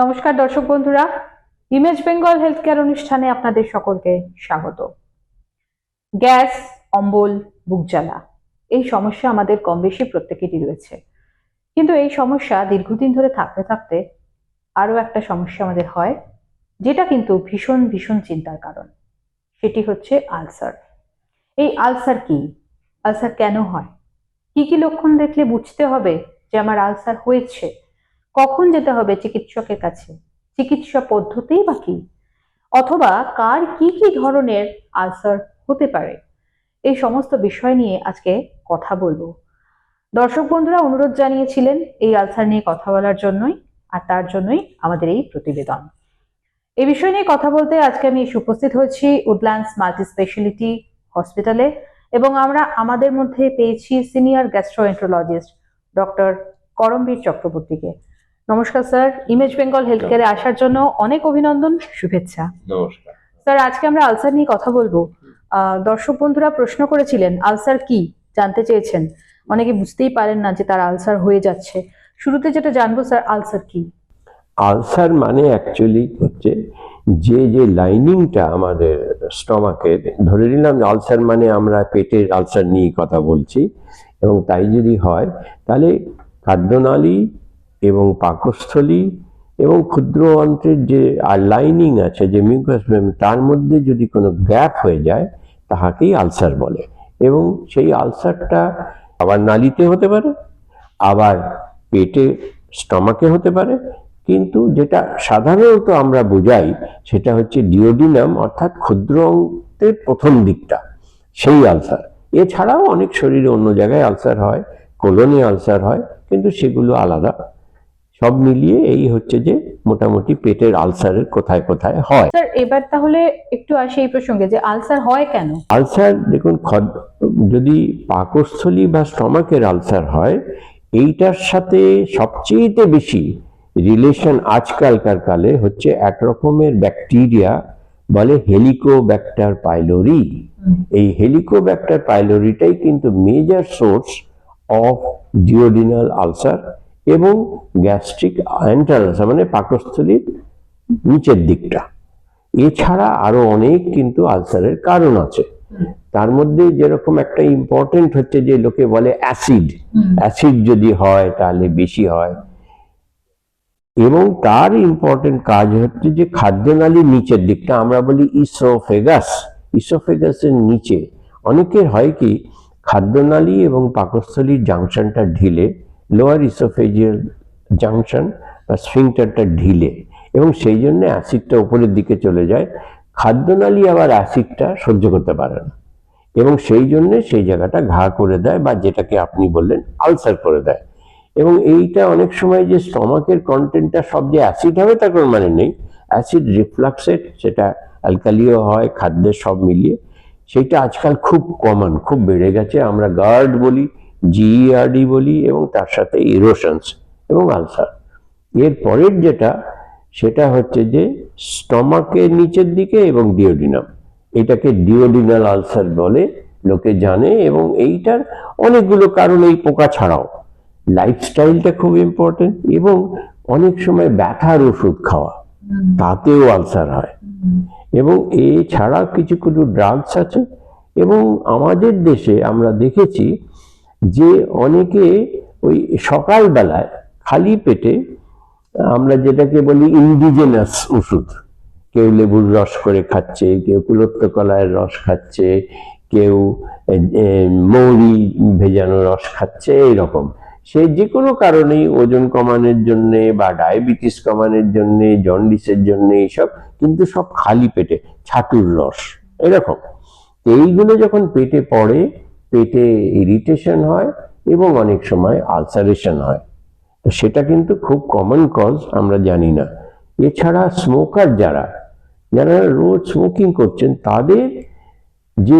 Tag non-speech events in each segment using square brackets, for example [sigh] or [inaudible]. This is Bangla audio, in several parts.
নমস্কার দর্শক বন্ধুরা ইমেজ বেঙ্গল হেলথ কেয়ার অনুষ্ঠানে আপনাদের সকলকে স্বাগত। গ্যাস, অম্বল, বুক জ্বালা, এই সমস্যা আমাদের কম বেশি প্রত্যেকেরই রয়েছে। কিন্তু এই সমস্যা দীর্ঘদিন ধরে থাকতে থাকতে আরও একটা সমস্যা আমাদের হয়, যেটা কিন্তু ভীষণ ভীষণ চিন্তার কারণ। সেটি হচ্ছে আলসার। এই আলসার কি? আলসার কেন হয়? কি কি লক্ষণ দেখলে বুঝতে হবে যে আমার আলসার হয়েছে? কখন যেতে হবে চিকিৎসকের কাছে? চিকিৎসা পদ্ধতি বা কি? অথবা কার কি কি ধরনের আলসার হতে পারে? এই সমস্ত বিষয় নিয়ে আজকে কথা বলব। দর্শক বন্ধুরা, অনুরোধ জানিয়েছিলেন এই আলসার নিয়ে কথা বলার জন্যই, আর তার জন্যই আমাদের এই প্রতিবেদন। এই বিষয় নিয়ে কথা বলতে আজকে আমি উপস্থিত হয়েছি উডল্যান্ডস মাল্টি স্পেশালিটি হসপিটালে এবং আমরা আমাদের মধ্যে পেয়েছি সিনিয়র গ্যাস্ট্রোএন্ট্রোলজিস্ট ডক্টর করমবীর চক্রবর্তীকে। নমস্কার স্যার। ইমেজ বেঙ্গল হেলথ কেয়ারে আসার জন্য অনেক অভিনন্দন শুভেচ্ছা। নমস্কার। স্যার আজকে আমরা আলসার নিয়ে কথা বলব। দর্শক বন্ধুরা প্রশ্ন করেছিলেন আলসার কি? জানতে চেয়েছেন। অনেকে বুঝতেই পারেন না যে তার আলসার হয়ে যাচ্ছে। শুরুতে যেটা জানব স্যার আলসার কি? আলসার মানে অ্যাকচুয়ালি হচ্ছে যে যে লাইনিংটা আমাদের স্টমাকের ধরে নিলাম আলসার মানে আমরা পেটের আলসার নিয়ে কথা বলছি। এবং তাই যদি হয় তাহলে খাদ্যনালী এবং পাকস্থলী এবং ক্ষুদ্র অন্ত্রের যে লাইনিং আছে, যে মিউকাস তার মধ্যে যদি কোনো গ্যাপ হয়ে যায়, তাহাকেই আলসার বলে। এবং সেই আলসারটা আবার নালিতে হতে পারে, আবার পেটে, স্টমাকে হতে পারে, কিন্তু যেটা সাধারণত আমরা বোঝাই, সেটা হচ্ছে ডিওডিনাম, অর্থাৎ ক্ষুদ্র অঙ্কের প্রথম দিকটা, সেই আলসার। এছাড়াও অনেক শরীরে অন্য জায়গায় আলসার হয়, কোলনে আলসার হয়, কিন্তু সেগুলো আলাদা। সব মিলিয়ে এই হচ্ছে যে মোটামুটি পেটের আলসারের কোথায় কোথায় হয়। স্যার এবার তাহলে একটু আসি এই প্রসঙ্গে যে আলসার হয় কেন? আলসার দেখুন যদি পাকস্থলী বা স্টমাকের আলসার হয় এইটার সাথে সবচেয়ে বেশি রিলেশন আজকালকার কালে হচ্ছে এক রকমের ব্যাকটেরিয়া বলে হেলিকোব্যাক্টার পাইলোরি। এই হেলিকোব্যাক্টার পাইলোরিটাই কিন্তু major source of duodenal ulcer এবং গ্যাস্ট্রিক অ্যান্টার মানে পাকস্থলীর নিচের দিকটা। এছাড়া আরও অনেক কিন্তু আলসারের কারণ আছে। তার মধ্যে যেরকম একটা ইম্পর্টেন্ট হচ্ছে যে লোকে বলে অ্যাসিড। অ্যাসিড যদি হয় তাহলে বেশি হয়। এবং তার ইম্পর্টেন্ট কাজ হচ্ছে যে খাদ্যনালীর নিচের দিকটা আমরা বলি ইসোফেগাস ইসোফেগাসের নিচে অনেকের হয় কি খাদ্যনালী এবং পাকস্থলীর জাংশনটা ঢিলে লোয়ার ইসোফেজিয়াল জাংশন বা স্ফিংটারটা ঢিলে এবং সেই জন্য অ্যাসিডটা উপরের দিকে চলে যায়। খাদ্যনালী আবার অ্যাসিডটা সহ্য করতে পারে না এবং সেই জন্য সেই জায়গাটা ঘা করে দেয় বা যেটাকে আপনি বললেন আলসার করে দেয়। এবং এইটা অনেক সময় যে স্টমাকের কন্টেন্টটা সব যে অ্যাসিড হবে তার কোনো মানে নেই। অ্যাসিড রিফ্লাক্সেট সেটা অ্যালকালিও হয় খাদ্যের সব মিলিয়ে। সেটা আজকাল খুব কমন খুব বেড়ে গেছে। আমরা গার্ড বলি জিইআরডি বলি এবং তার সাথে ইরোশনস এবং আলসার এর পরের যেটা, সেটা হচ্ছে যে স্টমাকের নিচের দিকে এবং ডিওডিনাম এটাকে ডিওডিনাল আলসার বলে লোকে জানে এবং এইটার অনেকগুলো কারণ এই পোকা ছাড়াও। লাইফস্টাইলটা খুব ইম্পর্টেন্ট এবং অনেক সময় ব্যথার ওষুধ খাওয়া, তাতেও আলসার হয়। এবং এছাড়া কিছু কিছু ড্রাগস আছে এবং আমাদের দেশে আমরা দেখেছি যে অনেকে ওই সকালবেলায় খালি পেটে, আমরা যেটাকে বলি ইন্ডিজেনাস ওষুধ। কেউ লেবুর রস করে খাচ্ছে, কেউ কুলত্ত কলায়ের রস খাচ্ছে, কেউ মৌরি ভেজানো রস খাচ্ছে এইরকম সে যে কোনো কারণেই ওজন কমানোর জন্য বা ডায়াবেটিস কমানোর জন্য, জন্ডিসের জন্য এইসব, কিন্তু সব খালি পেটে, ছাতুর রস, এরকম। এইগুলো যখন পেটে পড়ে পেটে ইরিটেশন হয় এবং অনেক সময় আলসারেশন হয়। তো সেটা কিন্তু খুব কমন কজ আমরা জানি না। এছাড়া স্মোকার যারা যারা রোজ স্মোকিং করছেন, তাদের যে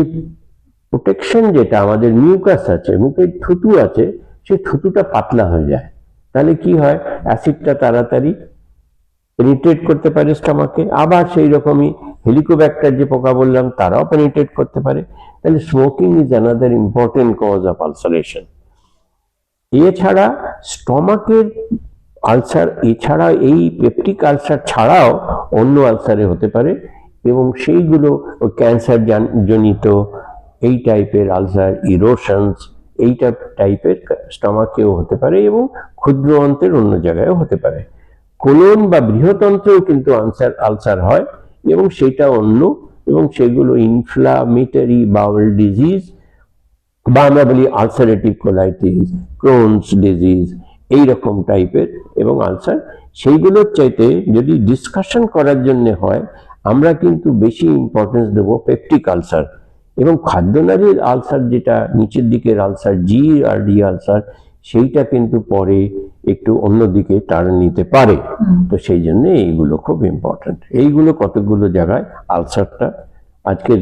প্রোটেকশন যেটা আমাদের মিউকাস আছে, মুখের থুতু আছে, সে থুতুটা পাতলা হয়ে যায়। তাহলে কি হয়? অ্যাসিডটা তাড়াতাড়ি পেনিট্রেট করতে পারে স্টমাকে আবার সেই রকমই হেলিকোব্যাক্টার যে পোকা বললাম, তারাও পেনিট্রেট করতে পারে। তাহলে smoking is another important cause of ulceration এছাড়া স্টমাকের আলসার, এছাড়া এই পেপটিক আলসার ছাড়াও অন্য আলসারে হতে পারে এবং সেইগুলো ক্যান্সার জনিত এই টাইপের আলসার ইরোশনস এইটা টাইপের স্টমাকেও হতে পারে এবং ক্ষুদ্র অন্ত্রের অন্য জায়গায়ও হতে পারে। কোলন বা বৃহতন্ত্রেও কিন্তু আলসার আলসার হয়। এবং সেটা অন্য এবং সেগুলো ইনফ্লামেটরি বাউল ডিজিজ বা আমরা বলি আলসারেটিভ কোলাইটিস ক্রোনস ডিজিজ এই রকম টাইপের এবং আলসার সেইগুলোর চাইতে যদি ডিসকাশন করার জন্য হয়, আমরা কিন্তু বেশি ইম্পর্টেন্স দেবো পেপটিক আলসার এবং খাদ্যনালীর আলসার যেটা, নিচের দিকের ulcer G R D ulcer সেইটা কিন্তু পরে একটু অন্যদিকে টার্ন নিতে পারে। তো সেই জন্য এইগুলো খুব ইম্পর্টেন্ট এইগুলো কতগুলো জায়গায়? আলসারটা আজকে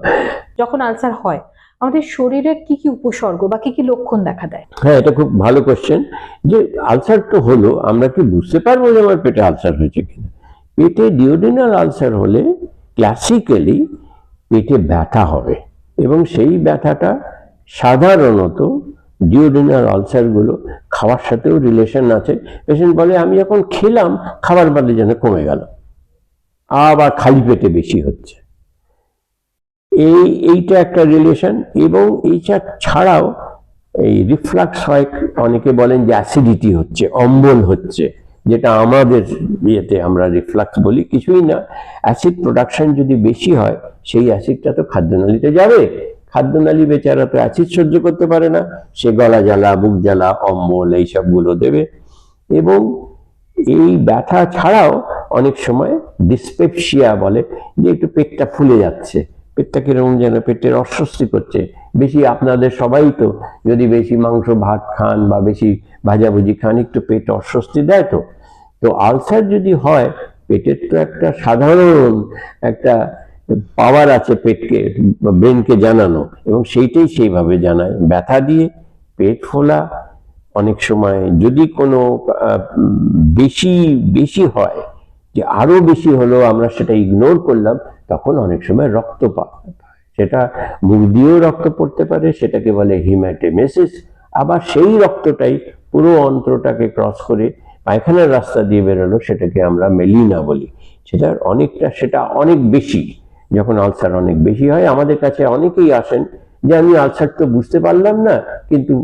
[laughs] যখন আলসার হয় আমাদের শরীরে কি কি উপসর্গ বা কি কি লক্ষণ দেখা দেয়? হ্যাঁ এটা খুব ভালো কোশ্চেন যে আলসার তো হলো আমরা কি বুঝতে পারব যে আমার পেটে আলসার হয়েছে কিনা? পেটে ডিওডিনাল আলসার হলে ক্লাসিক্যালি পেটে ব্যথা হবে এবং সেই ব্যথাটা সাধারণত ডিওডিনাল আলসারগুলো খাওয়ার সাথেও রিলেশন আছে। পেশেন্ট বলে, আমি যখন খেলাম, খাবার বাদে যেন কমে গেল। আবার খালি পেটে বেশি হচ্ছে। এই, এইটা একটা রিলেশন এবং এইটা ছাড়াও এই রিফ্লাক্স হয়, অনেকে বলেন যে অ্যাসিডিটি হচ্ছে, অম্বল হচ্ছে, যেটা আমাদের ইয়েতে আমরা রিফ্লাক্স বলি, কিছুই না। অ্যাসিড প্রোডাকশন যদি বেশি হয়, সেই অ্যাসিডটা তো খাদ্যনালীতে যাবে। খাদ্যনালী বেচারা তো অ্যাসিড সহ্য করতে পারে না, সে গলা জ্বালা, বুক জ্বালা, অম্বল, এইসবগুলো দেবে। এবং এই ব্যথা ছাড়াও অনেক সময় ডিসপেপসিয়া বলে, যে একটু পেটটা ফুলে যাচ্ছে। পেটটা কীরকম যেন পেটের অস্বস্তি করছে। বেশি আপনাদের সবাই তো, যদি বেশি মাংস, ভাত খান বা বেশি ভাজাভুজি খান, একটু পেট অস্বস্তি দেয় তো। তো আলসার যদি হয়, পেটের তো একটা সাধারণ একটা পাওয়ার আছে পেটকে, ব্রেনকে জানানো, এবং সেইটাই সেইভাবে জানায় ব্যথা দিয়ে পেট ফোলা অনেক সময়, যদি কোনো বেশি বেশি হয়, যে আরও বেশি হলো আমরা সেটা ইগনোর করলাম, তখন অনেক সময় রক্তপাত। সেটা মুখ দিয়েও রক্ত পড়তে পারে, সেটাকে বলে হিম্যাটেমেসিস আবার সেই রক্তটাই পুরো অন্ত্রটাকে ক্রস করে পায়খানার রাস্তা দিয়ে বেরোলো, সেটাকে আমরা মেলিনা বলি সেটার অনেকটা, সেটা অনেক বেশি যখন আলসার অনেক বেশি হয়, আমাদের কাছে অনেকেই আসেন যে, আমি আলসার তো বুঝতে পারলাম না, কিন্তু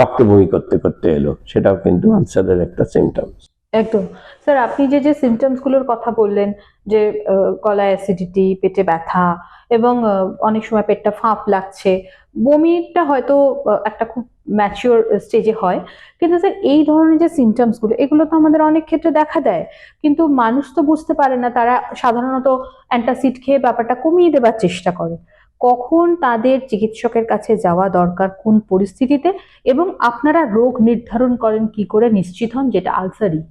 রক্ত বমি করতে করতে এলো। সেটাও কিন্তু আলসারের একটা সিমটমস একদম। স্যার, আপনি যে যে সিমটমসগুলোর কথা বললেন, যে গলায় অ্যাসিডিটি পেটে ব্যথা এবং অনেক সময় পেটটা ফাঁপ লাগছে, বমিটা হয়তো একটা খুব ম্যাচিওর স্টেজে হয়। কিন্তু স্যার এই ধরনের যে সিমটমসগুলো এগুলো তো আমাদের অনেক ক্ষেত্রে দেখা দেয়। কিন্তু মানুষ তো বুঝতে পারে না, তারা সাধারণত অ্যান্টাসিড খেয়ে ব্যাপারটা কমিয়ে দেবার চেষ্টা করে। কখন তাদের চিকিৎসকের কাছে যাওয়া দরকার, কোন পরিস্থিতিতে? এবং আপনারা রোগ নির্ধারণ করেন কি করে নিশ্চিত হন যেটা আলসারই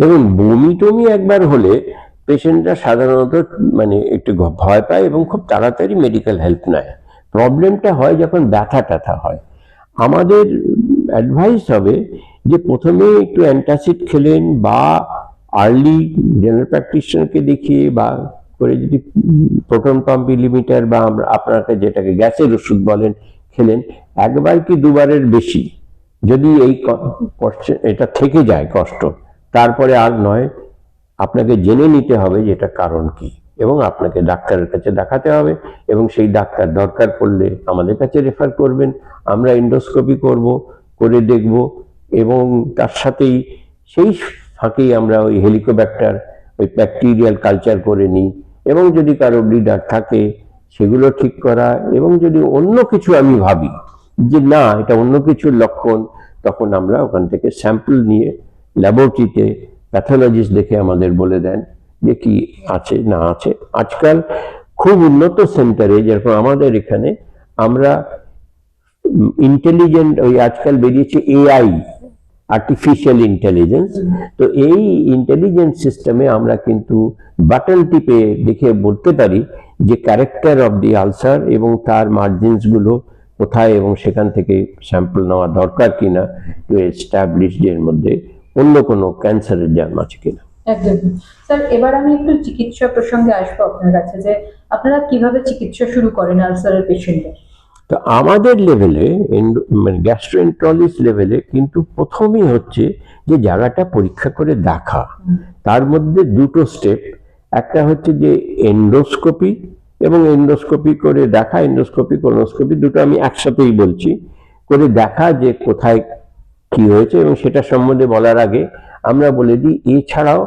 দেখুন, বমি টমি একবার হলে পেশেন্টরা সাধারণত মানে একটু ভয় পায় এবং খুব তাড়াতাড়ি মেডিকেল হেল্প নেয়। প্রবলেমটা হয় যখন ব্যথা ট্যাথা হয়। আমাদের অ্যাডভাইস হবে যে প্রথমে একটু অ্যান্টাসিড খেলেন বা আর্লি জেনারেল প্র্যাকটিশনারকে দেখিয়ে বা করে যদি প্রোটন পাম্প লিমিটার বা আমরা আপনাকে যেটাকে গ্যাসের ওষুধ বলেন খেলেন, একবার কি দুবারের বেশি? যদি এই কষ্ট এটা থেকে যায় কষ্ট, তারপরে আর নয়, আপনাকে জেনে নিতে হবে যে এটা কারণ কি। এবং আপনাকে ডাক্তারের কাছে দেখাতে হবে এবং সেই ডাক্তার দরকার পড়লে আমাদের কাছে রেফার করবেন। আমরা ইন্ডোস্কোপি করব, করে দেখব এবং তার সাথেই সেই ফাঁকেই আমরা ওই হেলিকোব্যাক্টার ওই ব্যাকটেরিয়াল কালচার করে নিই এবং যদি কারও ব্লিডার থাকে সেগুলো ঠিক করা এবং যদি অন্য কিছু আমি ভাবি যে না, এটা অন্য কিছুর লক্ষণ, তখন আমরা ওখান থেকে স্যাম্পল নিয়ে ল্যাবরেটরিতে প্যাথোলজিস্ট দেখে আমাদের বলে দেন। যে কি আছে, না আছে। আজকাল খুব উন্নত সেন্টারে যেরকম আমাদের এখানে, আমরা ইন্টেলিজেন্ট ওই আজকাল বেরিয়েছে এআই আর্টিফিশিয়াল ইন্টেলিজেন্স তো এই ইন্টেলিজেন্স সিস্টেমে আমরা কিন্তু বাটন টিপে দেখে বলতে পারি যে ক্যারেক্টার অফ দি আলসার এবং তার মার্জিনসগুলো কোথায় এবং সেখান থেকে স্যাম্পল নেওয়া দরকার কিনা টু এস্টাবলিশ এর মধ্যে অন্য কোনো ক্যান্সারের জার্ম আছে কিনা। একদম স্যার এবার আমি একটু চিকিৎসা প্রসঙ্গে আসব আপনার কাছে যে আপনারা কীভাবে চিকিৎসা শুরু করেন আলসারের পেশেন্টের তো আমাদের লেভেলে মানে লেভেলে কিন্তু প্রথমেই হচ্ছে যে জায়গাটা পরীক্ষা করে দেখা। তার মধ্যে দুটো স্টেপ একটা হচ্ছে যে এন্ডোস্কোপি এবং এন্ডোস্কোপি করে দেখা এন্ডোস্কোপি কোলোনোস্কোপি দুটো আমি একসাথেই বলছি। করে দেখা যে কোথায় কি হয়েছে এবং সেটা সম্বন্ধে বলার আগে আমরা বলে দিই, এছাড়াও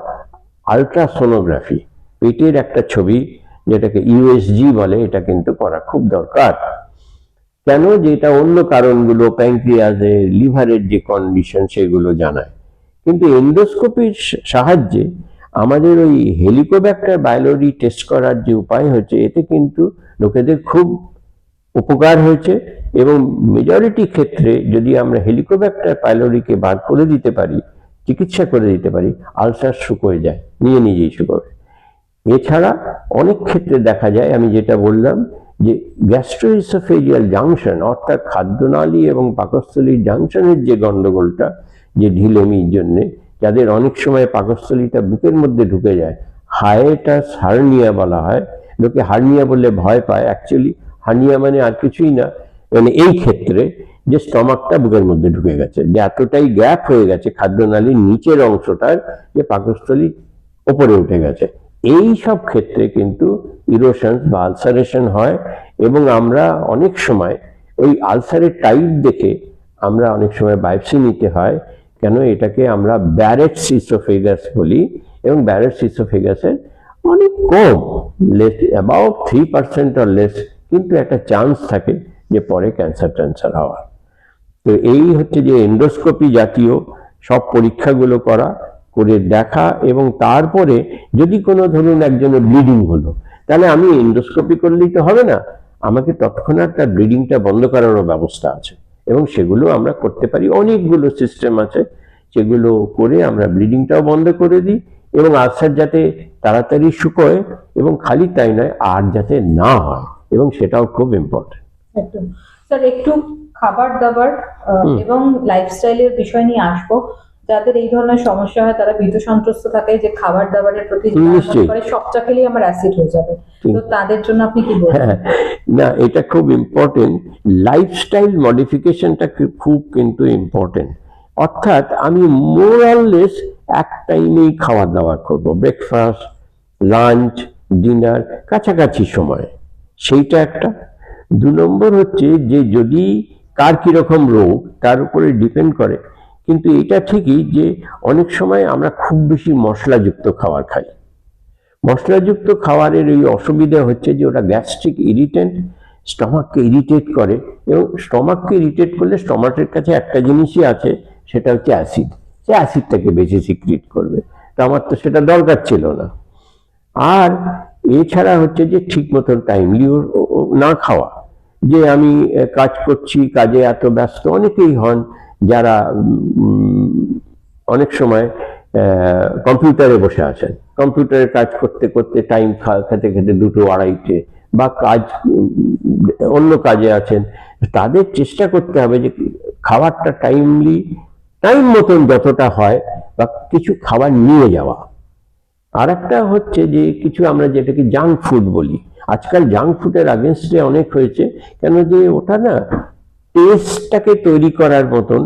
আলট্রাসোনোগ্রাফি পেটের একটা ছবি, যেটাকে ইউএসজি বলে, এটা কিন্তু করা খুব দরকার। কেন যে এটা অন্য কারণগুলো প্যাঙ্ক্রিয়াসের লিভারের যে কন্ডিশন সেগুলো জানায়। কিন্তু এন্ডোস্কোপির সাহায্যে আমাদের ওই হেলিকোব্যাক্টার বায়োলজি টেস্ট করার যে উপায় হচ্ছে, এতে কিন্তু লোকেদের খুব উপকার হয়েছে এবং মেজরিটি ক্ষেত্রে যদি আমরা হেলিকোব্যাক্টার পাইলোরিকে বার করে দিতে পারি চিকিৎসা করে দিতে পারি, আলসার শুকোয় যায়, নিয়ে নিজেই শুকোবে এছাড়া অনেক ক্ষেত্রে দেখা যায়, আমি যেটা বললাম যে গ্যাস্ট্রোইসোফেজিয়াল জাংশন অর্থাৎ খাদ্যনালী এবং পাকস্থলীর জাংশনের যে গন্ডগোলটা, যে ঢিলেমির জন্যে, যাদের অনেক সময় পাকস্থলীটা বুকের মধ্যে ঢুকে যায়, হায়েটাস হার্নিয়া বলা হয়। লোকে হার্নিয়া বললে ভয় পায় অ্যাকচুয়ালি হার্নিয়া মানে আর কিছুই না। মানে এই ক্ষেত্রে যে স্টমাকটা বুকের মধ্যে ঢুকে গেছে, যে এতটাই গ্যাপ হয়ে গেছে খাদ্যনালীর নিচের অংশটার যে পাকস্থলী ওপরে উঠে গেছে। এই সব ক্ষেত্রে কিন্তু ইরোশন বা আলসারেশন হয় এবং আমরা অনেক সময় ওই আলসারের টাইপ দেখে আমরা অনেক সময় বায়োপসি নিতে হয়, কেন এটাকে আমরা ব্যারেট সিসোফেগাস বলি এবং ব্যারেট সিসোফেগাসের অনেক কম less about three percent or less কিন্তু একটা চান্স থাকে যে পরে ক্যান্সার ট্যান্সার হওয়ার। তো এই হচ্ছে যে এন্ডোস্কোপি জাতীয় সব পরীক্ষাগুলো করা, করে দেখা এবং তারপরে যদি কোনো ধরুন একজনের ব্লিডিং হলো, তাহলে আমি এন্ডোস্কোপি করলেই তো হবে না। আমাকে তৎক্ষণাৎ তার ব্লিডিংটা বন্ধ করারও ব্যবস্থা আছে এবং সেগুলো আমরা করতে পারি। অনেকগুলো সিস্টেম আছে, সেগুলো করে আমরা ব্লিডিংটাও বন্ধ করে দিই এবং আলসার যাতে তাড়াতাড়ি শুকোয় এবং খালি তাই নয়, আর যাতে না হয় এবং সেটাও খুব ইম্পর্টেন্ট একদম। স্যার, একটু খাবার দাবার। এবং লাইফস্টাইলের বিষয় নিয়ে আসব। যাদের এই ধরনের সমস্যা হয় তারা ভীত সন্ত্রস্ত থাকে যে খাবার দাবারের প্রতি করে সবটা খেলেই আমার অ্যাসিড হয়ে যাবে। তো তাদের জন্য আপনি কি বলবেন? হ্যাঁ না এটা খুব ইম্পর্টেন্ট লাইফস্টাইল মডিফিকেশনটা খুব কিন্তু ইম্পর্টেন্ট অর্থাৎ আমি মোরাললেস এক টাইমেই খাওয়া দাওয়া করব। ব্রেকফাস্ট লাঞ্চ ডিনার কাছাকাছি সময়। সেইটা একটা। দু নম্বর হচ্ছে যে যদি কার কীরকম রোগ, তার উপরে ডিপেন্ড করে। কিন্তু এটা ঠিকই যে অনেক সময় আমরা খুব বেশি মশলাযুক্ত খাবার খাই। মশলাযুক্ত খাবারের এই অসুবিধা হচ্ছে যে ওটা গ্যাস্ট্রিক ইরিটেন্ট স্টমাককে ইরিটেট করে এবং স্টমাককে ইরিটেট করলে স্টমাকের কাছে একটা জিনিসই আছে, সেটা হচ্ছে অ্যাসিড সে অ্যাসিডটাকে বেশি সিক্রিট করবে। তো আমার তো সেটা দরকার ছিল না। আর এছাড়া হচ্ছে যে ঠিক মতন টাইমলি না খাওয়া। যে আমি কাজ করছি, কাজে এত ব্যস্ত, অনেকেই হন যারা অনেক সময় কম্পিউটারে বসে আছেন। কম্পিউটারে কাজ করতে করতে টাইম খেতে খেতে দুটো আড়াইটে বা কাজ অন্য কাজে আছেন, তাদের চেষ্টা করতে হবে যে খাবারটা টাইমলি, টাইম মতন যতটা হয়, বা কিছু খাবার নিয়ে যাওয়া। আর একটা হচ্ছে যে কিছু আমরা যেটাকে জাঙ্ক ফুড বলি আজকাল জাঙ্ক ফুডের আগেনস্টে অনেক হয়েছে। কেন যে ওটা না টেস্টটাকে তৈরি করার মতন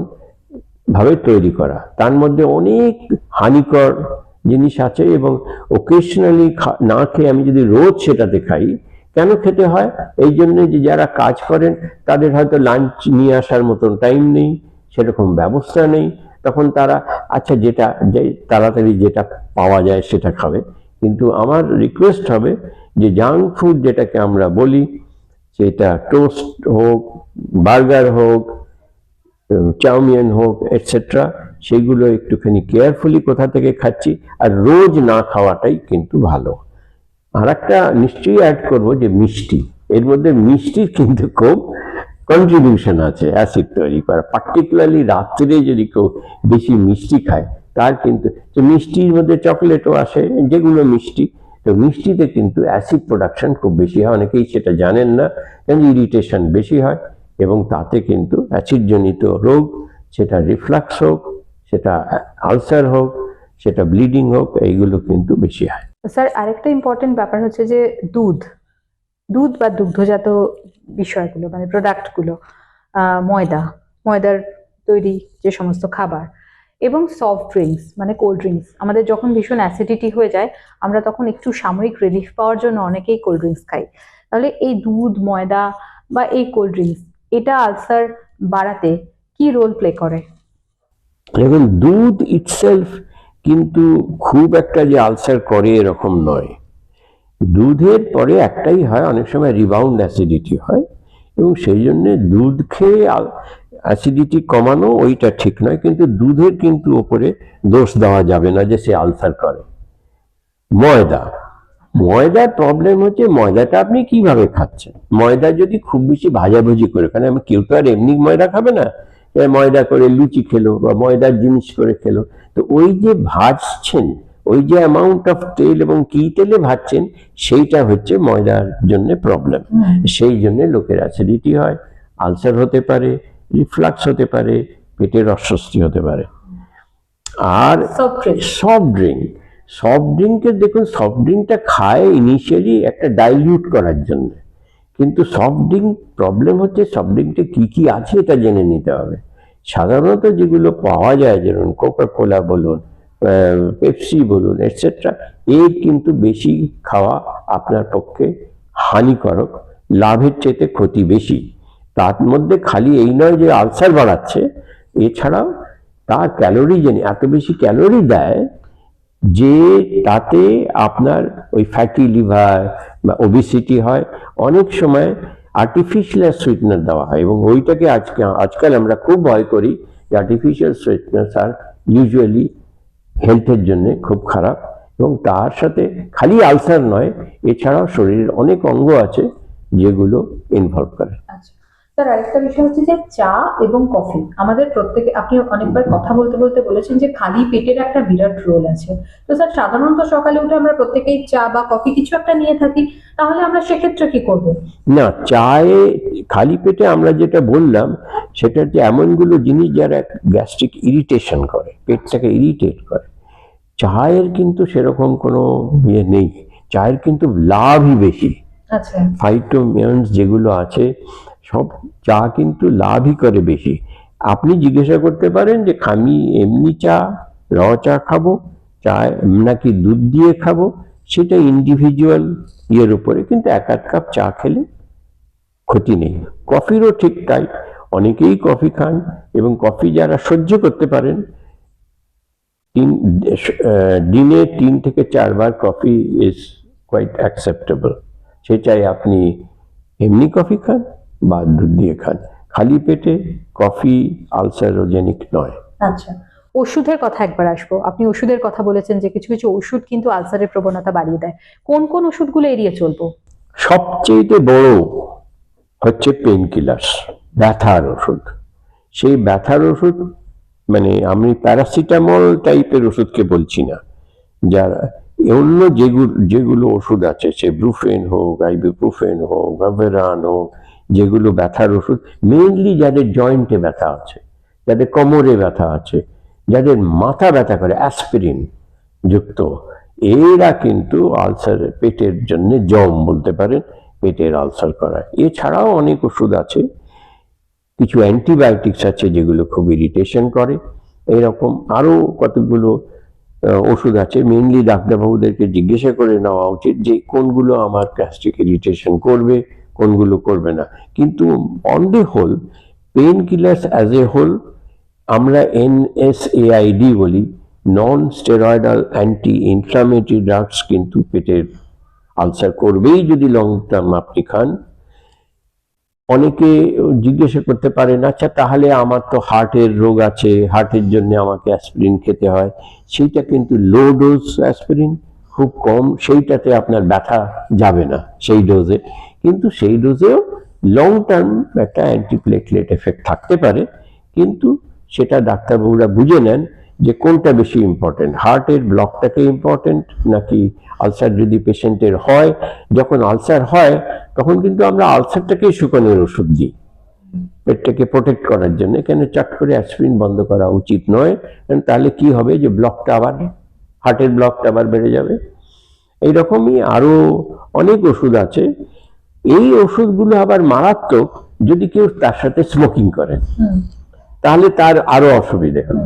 ভাবে তৈরি করা। তার মধ্যে অনেক হানিকর জিনিস আছে এবং ওকেশনালি না খেয়ে আমি যদি রোজ সেটাতে খাই, কেন খেতে হয়? এই জন্য যে যারা কাজ করেন, তাদের হয়তো লাঞ্চ নিয়ে আসার মতন টাইম নেই, সেরকম ব্যবস্থা নেই। তখন তারা আচ্ছা যেটা, যে তাড়াতাড়ি যেটা পাওয়া যায় সেটা খাবে। কিন্তু আমার রিকোয়েস্ট হবে যে জাঙ্ক ফুড যেটাকে আমরা বলি, সেটা টোস্ট হোক বার্গার হোক চাউমিন হোক এটসেট্রা সেগুলো একটুখানি কেয়ারফুলি কোথা থেকে খাচ্ছি আর রোজ না খাওয়াটাই কিন্তু ভালো। আর একটা নিশ্চয়ই অ্যাড করব যে মিষ্টি। এর মধ্যে মিষ্টির কিন্তু খুব কন্ট্রিবিউশন আছে অ্যাসিড তৈরি করা। পার্টিকুলারলি রাত্রে যদি কেউ বেশি মিষ্টি খায়, তার কিন্তু মিষ্টির মধ্যে চকলেটও আসে, যেগুলো মিষ্টি তো মিষ্টিতে কিন্তু অ্যাসিড প্রোডাকশন খুব বেশি হয়। অনেকেই সেটা জানেন না, কারণ ইরিটেশন বেশি হয় এবং তাতে কিন্তু অ্যাসিডজনিত রোগ, সেটা রিফ্লাক্স হোক, সেটা আলসার হোক, সেটা ব্লিডিং হোক, এইগুলো কিন্তু বেশি হয়। স্যার, আরেকটা ইম্পর্টেন্ট ব্যাপার হচ্ছে যে দুধ দুধ বা দুগ্ধজাত বিষয়গুলো মানে প্রোডাক্টগুলো ময়দা, ময়দার তৈরি যে সমস্ত খাবার এবং সফট ড্রিঙ্কস মানে কোল্ড ড্রিঙ্কস আমাদের যখন ভীষণ অ্যাসিডিটি হয়ে যায়, আমরা তখন একটু সাময়িক রিলিফ পাওয়ার জন্য অনেকেই কোল্ড ড্রিঙ্কস খাই। তাহলে এই দুধ, ময়দা বা এই কোল্ড ড্রিঙ্কস এটা আলসার বাড়াতে কি রোল প্লে করে? দেখুন, দুধ ইটসেলফ কিন্তু খুব একটা যে আলসার করে এরকম নয়। দুধের পরে একটাই হয়, অনেক সময় রিবাউন্ড অ্যাসিডিটি হয়, এবং সেই জন্যে দুধ খেয়ে অ্যাসিডিটি কমানো ওইটা ঠিক নয় কিন্তু দুধের কিন্তু ওপরে দোষ দেওয়া যাবে না যে সে আলসার করে। ময়দা। ময়দার প্রবলেম হচ্ছে ময়দাটা আপনি কীভাবে খাচ্ছেন? ময়দা যদি খুব বেশি ভাজাভুজি করে কারণ আমি কেউ তো আর এমনি ময়দা খাবে না? ময়দা করে লুচি খেলো বা ময়দার জিনিস করে খেলো। তো ওই যে ভাজছেন ওই যে অ্যামাউন্ট অফ তেল এবং কি তেলে ভাজছেন সেইটা হচ্ছে ময়দার জন্য প্রবলেম সেই জন্য লোকের অ্যাসিডিটি হয় আলসার হতে পারে রিফ্লাক্স হতে পারে পেটের অস্বস্তি হতে পারে। আর সফট ড্রিঙ্ক সফট ড্রিঙ্কের দেখুন সফট ড্রিঙ্কটা খায় ইনিশিয়ালি একটা ডাইলিউট করার জন্য। কিন্তু সফট ড্রিঙ্ক প্রবলেম হচ্ছে সফট ড্রিঙ্কটা কী কী আছে এটা জেনে নিতে হবে। সাধারণত যেগুলো পাওয়া যায় যেমন কোকা কোলা বলুন পেপসি বলুন এটসেট্রা এর কিন্তু বেশি খাওয়া আপনার পক্ষে হানিকারক লাভের চেয়ে ক্ষতি বেশি। তার মধ্যে খালি এই নয় যে আলসার বাড়াচ্ছে, এছাড়াও তার ক্যালোরি জেনে এত বেশি ক্যালোরি দেয় যে তাতে আপনার ওই ফ্যাটি লিভার বা ওবিসিটি হয়। অনেক সময় আর্টিফিশিয়াল সুইটনার দেওয়া হয় এবং ওইটাকে আজকে, আজকাল আমরা খুব ভয় করি যে আর্টিফিশিয়াল সুইটনার্স আর ইউজুয়ালি হেলথের জন্য খুব খারাপ এবং তার সাথে খালি আলসার নয়, এছাড়াও শরীরের অনেক অঙ্গ আছে যেগুলো ইনভলভ করে। স্যার আরেকটা বিষয় হচ্ছে যে চা এবং কফি। আমাদের প্রত্যেকে আপনি অনেকবার কথা বলতে বলতে বলেছেন যে খালি পেটের একটা বিরাট রোল আছে। তো স্যার সাধারণত সকালে উঠে আমরা প্রত্যেকেই চা বা কফি কিছু একটা নিয়ে থাকি তাহলে আমরা সেক্ষেত্রে কি করব? না চায়ে খালি পেটে আমরা যেটা বললাম সেটা হচ্ছে এমনগুলো জিনিস যারা গ্যাস্ট্রিক ইরিটেশন করে পেটটাকে ইরিটেট করে। চায়ের কিন্তু সেরকম কোনো ইয়ে নেই। চায়ের কিন্তু লাভই বেশি। আচ্ছা। ফাইটোমিয়ন্স যেগুলো আছে সব চা কিন্তু লাভই করে বেশি। আপনি জিজ্ঞাসা করতে পারেন যে, আমি এমনি চা, র চা খাব, চা নাকি দুধ দিয়ে খাব? সেটা ইন্ডিভিজুয়াল ইয়ের উপরে কিন্তু এক আধ কাপ চা খেলে ক্ষতি নেই। কফিরও ঠিক তাই। অনেকেই কফি খান এবং কফি যারা সহ্য করতে পারেন, তিন দিনে তিন থেকে চারবার কফি ইজ কোয়াইট অ্যাকসেপ্টেবল সেটাই আপনি এমনি কফি খান। বা দুধ দিয়ে খান খালি পেটে কফি আলসারোজেনিক নয়। আচ্ছা ওষুধের কথা একবার আসব। আপনি ওষুধের কথা বলেছেন যে কিছু কিছু ওষুধ কিন্তু আলসারের প্রবণতা বাড়িয়ে দেয়। কোন কোন ওষুধগুলো এড়িয়ে চলবো? সবচেয়ে বড় হচ্ছে পেন কিলার্স ব্যথার ওষুধ। সেই ব্যথার ওষুধ মানে আমি প্যারাসিটামল টাইপের ওষুধকে বলছি না। যারা অন্য যেগুলো যেগুলো ওষুধ আছে সে ব্রুফেন হোক আইবুপ্রুফেন হোক ভাভেরান হোক যেগুলো ব্যথার ওষুধ মেইনলি যাদের জয়েন্টে ব্যথা আছে, যাদের কোমরে ব্যথা আছে, যাদের মাথা ব্যথা করে অ্যাসপিরিন যুক্ত। এরা কিন্তু আলসার পেটের জন্য জম বলতে পারেন, পেটের আলসার করা এছাড়াও অনেক ওষুধ আছে, কিছু অ্যান্টিবায়োটিক্স আছে যেগুলো খুব ইরিটেশন করে। এরকম আরও কতগুলো ওষুধ আছে মেনলি ডাক্তারবাবুদেরকে জিজ্ঞাসা করে নেওয়া উচিত যে কোনগুলো আমার গ্যাস্ট্রিক ইরিটেশন করবে। কোনগুলো করবে না। কিন্তু on the whole pain killers as a whole আমরা এনএসএআইডি বলি non steroidal anti inflammatory drugs কিন্তু পেটের আলসার করবেই যদি লং টার্ম আপনি খান। অনেকে জিজ্ঞাসা করতে পারেন আচ্ছা তাহলে আমার তো হার্টের রোগ আছে হার্টের জন্য আমাকে অ্যাসপিরিন খেতে হয়। সেইটা কিন্তু লো ডোজ অ্যাসপিরিন খুব কম, সেইটাতে আপনার ব্যথা যাবে না, সেই ডোজে কিন্তু সেই ডোজেও লং টার্ম একটা অ্যান্টিপ্লেটলেট এফেক্ট থাকতে পারে, কিন্তু সেটা ডাক্তারবাবুরা বুঝে নেন যে কোনটা বেশি ইম্পর্টেন্ট হার্টের ব্লকটাকে ইম্পর্টেন্ট নাকি আলসার যদি পেশেন্টের হয়, যখন আলসার হয়, তখন কিন্তু আমরা আলসারটাকেই শুকানোর ওষুধ দিই। পেটটাকে প্রোটেক্ট করার জন্য, কেন চট করে অ্যাসপিরিন বন্ধ করা উচিত নয়, কারণ তাহলে কি হবে যে ব্লকটা আবার হার্টের ব্লকটা আবার বেড়ে যাবে। এইরকমই আরও অনেক ওষুধ আছে এই ওষুধগুলো আবার মারাত্মক যদি কেউ তার সাথে স্মোকিং করেন তাহলে তার আরও অসুবিধে হবে।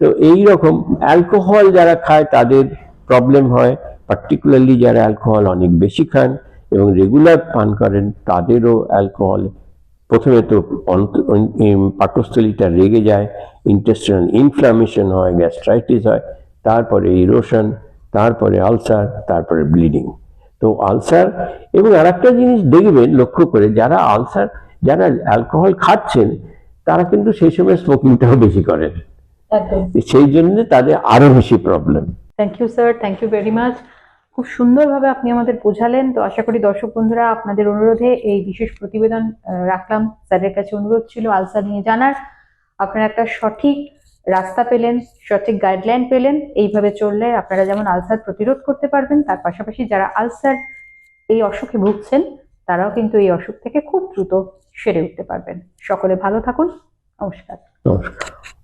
তো এই রকম অ্যালকোহল যারা খায় তাদের প্রবলেম হয়। পার্টিকুলারলি যারা অ্যালকোহল অনেক বেশি খান এবং রেগুলার পান করেন তাদেরও অ্যালকোহল প্রথমে তো পাকস্থলীটা রেগে যায় ইন্টেস্টিনাল ইনফ্লামেশন হয় গ্যাস্ট্রাইটিস হয় তারপরে ইরোশন তারপরে আলসার তারপরে ব্লিডিং তো আলসার এবং আরেকটা জিনিস দেখবেন লক্ষ্য করে যারা আলসার যারা অ্যালকোহল খাচ্ছেন তারা কিন্তু সেই সময় স্মোকিংটাও বেশি করেন। সেই জন্য তাদের আরও বেশি problem thank you sir thank you very much খুব সুন্দরভাবে আপনি আমাদের বোঝালেন। তো আশা করি দর্শক বন্ধুরা আপনাদের অনুরোধে এই বিশেষ প্রতিবেদন রাখলাম। স্যারের কাছে অনুরোধ ছিল আলসার নিয়ে জানার। আপনারা একটা সঠিক রাস্তা পেলেন, সঠিক গাইডলাইন পেলেন, এইভাবে চললে আপনারা যেমন আলসার প্রতিরোধ করতে পারবেন, তার পাশাপাশি যারা আলসার এই অসুখে ভুগছেন, তারাও কিন্তু এই অসুখ থেকে খুব দ্রুত সেরে উঠতে পারবেন। সকলে ভালো থাকুন, নমস্কার। নমস্কার।